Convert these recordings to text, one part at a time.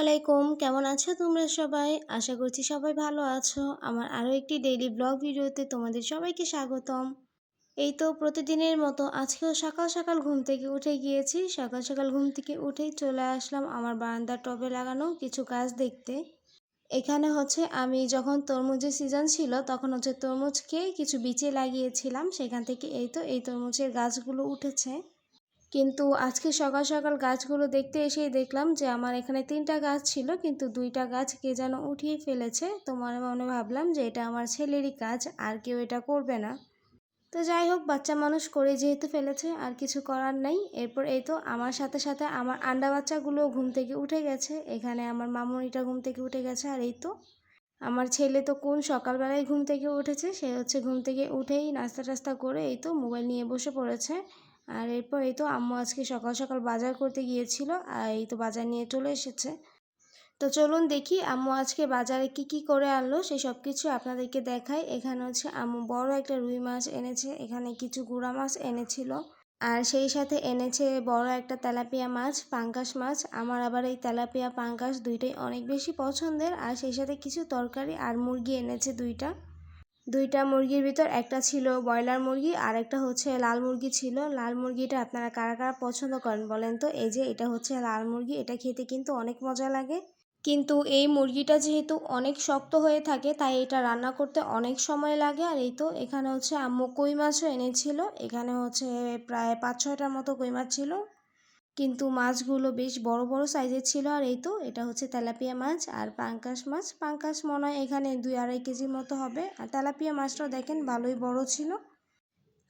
আলাইকুম। কেমন আছো তোমরা সবাই? আশা করছি সবাই ভালো আছো। আমার আরও একটি ডেইলি ব্লগ ভিডিওতে তোমাদের সবাইকে স্বাগতম। এই তো প্রতিদিনের মতো আজকেও সকাল সকাল ঘুম থেকে উঠে গিয়েছি। সকাল সকাল ঘুম থেকে উঠেই চলে আসলাম আমার বারান্দার টবে লাগানো কিছু গাছ দেখতে। এখানে হচ্ছে আমি যখন তরমুজের সিজন ছিল তখন হচ্ছে তরমুজকে কিছু বিচে লাগিয়েছিলাম। সেখান থেকে এই তো এই তরমুজের গাছগুলো উঠেছে। কিন্তু আজকে সকাল সকাল গাছগুলো দেখতে এসেই দেখলাম যে আমার এখানে তিনটা গাছ ছিল, কিন্তু দুইটা গাছ কে যেন উঠিয়ে ফেলেছে। তো মনে মনে ভাবলাম যে এটা আমার ছেলেরই কাজ, আর কেউ এটা করবে না। তো যাই হোক, বাচ্চা মানুষ করে যেহেতু ফেলেছে, আর কিছু করার নাই। এরপর এই তো আমার সাথে সাথে আমার আন্ডা বাচ্চাগুলোও ঘুম থেকে উঠে গেছে। এখানে আমার মামুনিটা ঘুম থেকে উঠে গেছে, আর এই তো। আমার ছেলে তো কোন সকালবেলায় ঘুম থেকে উঠেছে, সে হচ্ছে ঘুম থেকে উঠেই নাস্তা টাস্তা করে এই তো মোবাইল নিয়ে বসে পড়েছে। আর এরপর এই তো আম্মু আজকে সকাল সকাল বাজার করতে গিয়েছিল, আর এই তো বাজার নিয়ে চলে এসেছে। তো চলুন দেখি আম্মু আজকে বাজারে কি কি করে আনলো, সেই সব কিছু আপনাদেরকে দেখাই। এখানে হচ্ছে আম্মু বড় একটা রুই মাছ এনেছে, এখানে কিছু গুঁড়া মাছ এনেছিল, আর সেই সাথে এনেছে বড় একটা তেলাপিয়া মাছ পাঙ্কাশ মাছ। আমার আবার এই তেলাপিয়া পাঙ্কাশ দুইটাই অনেক বেশি পছন্দের, আর সেই সাথে কিছু তরকারি আর মুরগি এনেছে দুইটা। দুইটা মুরগির ভিতর একটা ছিল ব্রয়লার মুরগি আর একটা হচ্ছে লাল মুরগি ছিল। লাল মুরগিটা আপনারা কারা কারা পছন্দ করেন বলেন তো? এই যে এটা হচ্ছে লাল মুরগি, এটা খেতে কিন্তু অনেক মজা লাগে। কিন্তু এই মুরগিটা যেহেতু অনেক শক্ত হয়ে থাকে, তাই এটা রান্না করতে অনেক সময় লাগে। আর এই তো এখানে হচ্ছে আম্মু কই মাছও এনেছিল। এখানে হচ্ছে প্রায় পাঁচ ছয়টার মতো কই মাছ ছিল। কিন্তু মাছগুলো বেশ বড় বড় সাইজের ছিল। আর এই তো, এটা হচ্ছে তেলাপিয়া মাছ আর পাঙ্কাশ মাছ। পাঙ্কাশ মনে হয় এখানে দুই আড়াই কেজির মতো হবে। আর তেলাপিয়া মাছটাও দেখেন ভালোই বড় ছিল।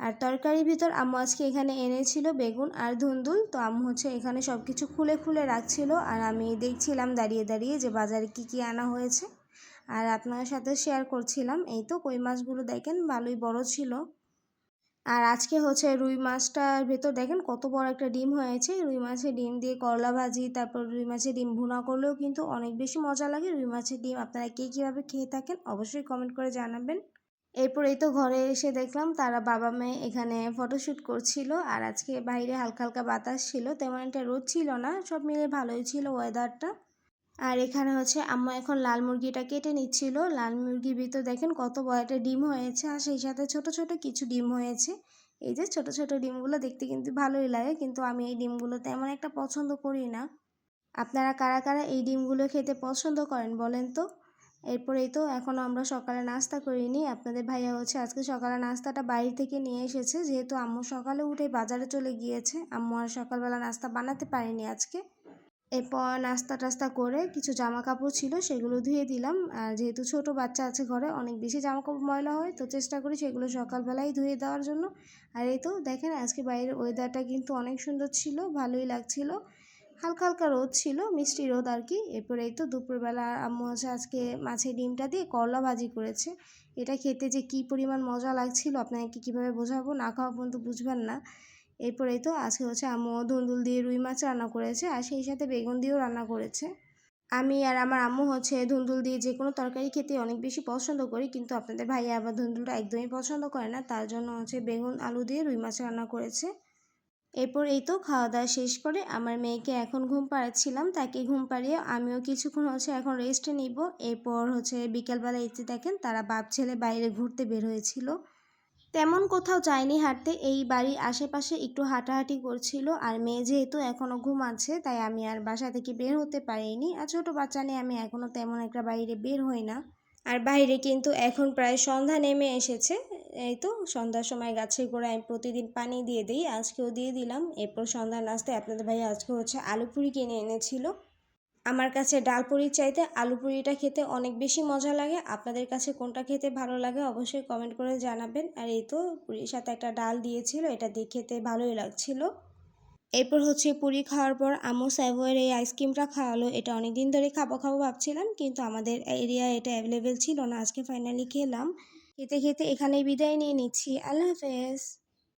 আর তরকারির ভিতর আম্মু আজকে এখানে এনেছিল বেগুন আর ধুন্দুল। তো আম্মু হচ্ছে এখানে সব কিছু খুলে খুলে রাখছিল। আর আমি দেখছিলাম দাঁড়িয়ে দাঁড়িয়ে যে বাজারে কি কি আনা হয়েছে। আর আপনার সাথে শেয়ার করছিলাম। এই তো, কই মাছগুলো দেখেন ভালোই বড় ছিল। আর আজকে হচ্ছে রুই মাছটার ভেতর দেখেন কত বড় একটা ডিম হয়েছে। রুই মাছের ডিম দিয়ে করলা ভাজি, তারপর রুই মাছের ডিম ভুনা করলেও কিন্তু অনেক বেশি মজা লাগে। রুই মাছের ডিম আপনারা কে কীভাবে খেয়ে থাকেন অবশ্যই কমেন্ট করে জানাবেন। এরপর এই তো ঘরে এসে দেখলাম তারা বাবা মেয়ে এখানে ফটোশ্যুট করছিল আর আজকে বাইরে হালকা হালকা বাতাস ছিল। তেমন একটা রোদ ছিল না, সব মিলে ভালোই ছিল ওয়েদারটা আর এখানে হচ্ছে আম্মা এখন লাল মুরগিটা কেটে নিচ্ছিল। লাল মুরগির ভিতর দেখেন কত বড় ডিম হয়েছে আর সেই সাথে ছোট ছোট কিছু ডিম হয়েছে। এই যে ছোট ছোট ডিমগুলো দেখতে কিন্তু ভালোই লাগে, কিন্তু আমি এই ডিমগুলো তেমন একটা পছন্দ করি না। আপনারা কারা কারা এই ডিমগুলো খেতে পছন্দ করেন বলেন তো? এরপরেই তো এখনও আমরা সকালে নাস্তা করিনি। আপনাদের ভাইয়া হচ্ছে আজকে সকালে নাস্তাটা বাইরে থেকে নিয়ে এসেছে, যেহেতু আম্মু সকালে উঠে বাজারে চলে গিয়েছে। আম্মু আর সকালবেলা নাস্তা বানাতে পারেনি আজকে। এরপর নাস্তা টাস্তা করে কিছু জামা কাপড় ছিল সেগুলো ধুয়ে দিলাম। আর যেহেতু ছোট বাচ্চা আছে ঘরে, অনেক বেশি জামা কাপড় ময়লা হয়, তো চেষ্টা করি সেগুলো সকালবেলাই ধুয়ে দেওয়ার জন্য। আর এই তো দেখেন আজকে বাইরের ওয়েদারটা কিন্তু অনেক সুন্দর ছিল, ভালোই লাগছিল। হালকা হালকা রোদ ছিল, মিষ্টি রোদ আর কি। এরপর এই তো দুপুরবেলা আম্মু হচ্ছে আজকে মাছের ডিমটা দিয়ে করলা ভাজি করেছে। এটা খেতে যে কি পরিমাণ মজা লাগছিল আপনাকে কীভাবে বোঝাবো? না খাওয়া পর্যন্ত বুঝবেন না। এরপরেই তো আজকে হচ্ছে আম্মু ধুন্দুল দিয়ে রুই মাছ রান্না করেছে আর সেই সাথে বেগুন দিয়েও রান্না করেছে। আমি আর আমার আম্মু হচ্ছে ধুন্দুল দিয়ে যে কোনো তরকারি খেতে অনেক বেশি পছন্দ করি, কিন্তু আপনাদের ভাইয়া আবার ধুন্দুলটা একদমই পছন্দ করে না, তার জন্য হচ্ছে বেগুন, আলু দিয়ে রুই মাছ রান্না করেছে। এরপর এই তো খাওয়া দাওয়া শেষ করে আমার মেয়েকে এখন ঘুম পাড়াচ্ছিলাম, তাকে ঘুম পাড়িয়ে আমিও কিছুক্ষণ হচ্ছে এখন রেস্টে নিব। এরপর হচ্ছে বিকেলবেলা এসে দেখেন তারা বাপ ছেলে বাইরে ঘুরতে বের হয়েছিল। তেমন কোথাও যায়নি হাঁটতে। এই বাড়ির আশেপাশে একটু হাঁটাহাঁটি করছিল আর মেয়ে যেহেতু এখনও ঘুমাচ্ছে, তাই আমি আর বাসা থেকে বের হতে পারিনি। আর ছোটো বাচ্চা নিয়ে আমি এখনও তেমন একটা বাইরে বের হই না। আর বাইরে কিন্তু এখন প্রায় সন্ধ্যা নেমে এসেছে। এই তো সন্ধ্যার সময় গাছের গোড়ায় আমি প্রতিদিন পানি দিয়ে দিই, আজকেও দিয়ে দিলাম। এরপর সন্ধ্যার নাস্তায় আপনাদের ভাই আজকে হচ্ছে আলু পুরি কিনে এনেছিল। আমার কাছে ডাল পুরির চাইতে আলু পুরিটা খেতে অনেক বেশি মজা লাগে। আপনাদের কাছে কোনটা খেতে ভালো লাগে অবশ্যই কমেন্ট করে জানাবেন। আর এই তো পুরীর সাথে একটা ডাল দিয়েছিল, এটা দিয়ে খেতে ভালোই লাগছিল। এরপর হচ্ছে পুরি খাওয়ার পর আমু স্যাভয়ের এই আইসক্রিমটা খাওয়ালো। এটা অনেক দিন ধরে খাব খাব ভাবছিলাম, কিন্তু আমাদের এরিয়া এটা অ্যাভেলেবেল ছিল না, আজকে ফাইনালি খেলাম। খেতে খেতে এখানেই বিদায় নিয়ে নিচ্ছি। আল্লাহ হাফেজ।